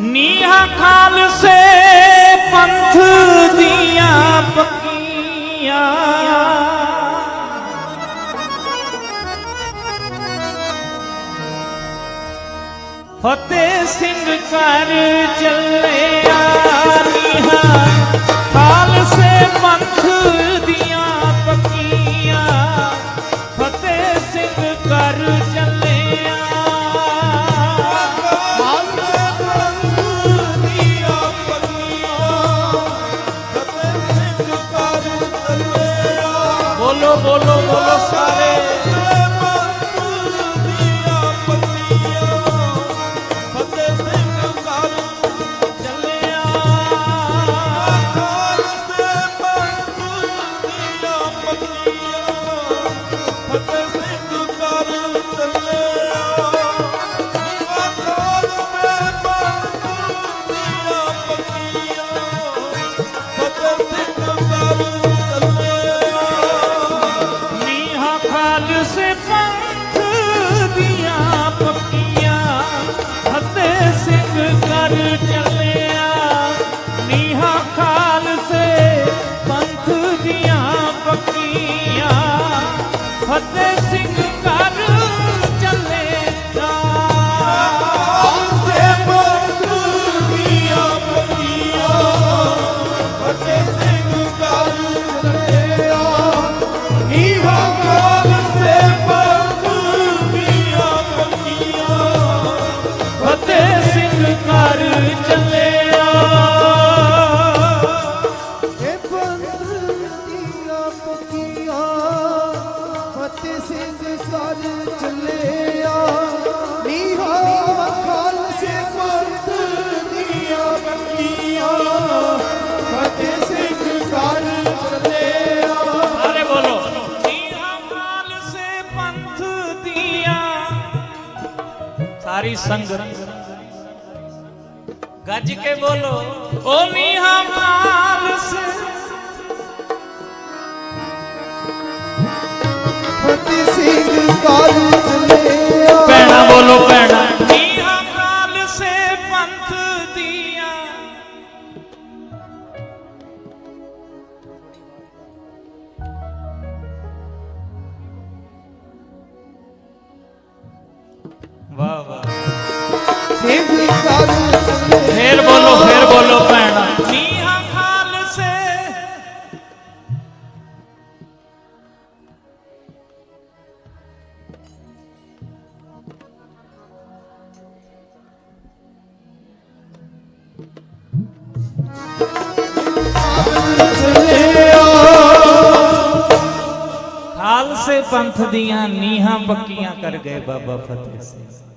ਨੀਹਾਂ ਖਾਲਸੇ ਪੰਥ ਦੀਆਂ ਪੱਕੀਆਂ। ਫਤਿਹ ਸਿੰਘ ਘਰ ਚੱਲਿਆ ਨੀਹਾਂ ਬੋਲੋ ਬੋਲੋ ਬੋਲੋ ਫਤਿਹ ਸਾਰੀ ਸੰਗਤ। ਗੱਜ ਕੇ ਬੋਲੋ। ਓ ਨੀਹਾਂ ਖਾਲਸੇ ਸਿੰਘ ਸਰ ਚੱਲਿਆ ਬੋਲੋ ਪੈਣਾ ਨੀਹਾਂ ਖਾਲਸੇ ਪੰਥ ਦੀਆਂ। ਵਾਹ ਵਾਹ। ਪੰਥ ਦੀਆਂ ਨੀਹਾਂ ਪੱਕੀਆਂ ਕਰ ਗਏ ਬਾਬਾ ਫਤਿਹ ਸਿੰਘ।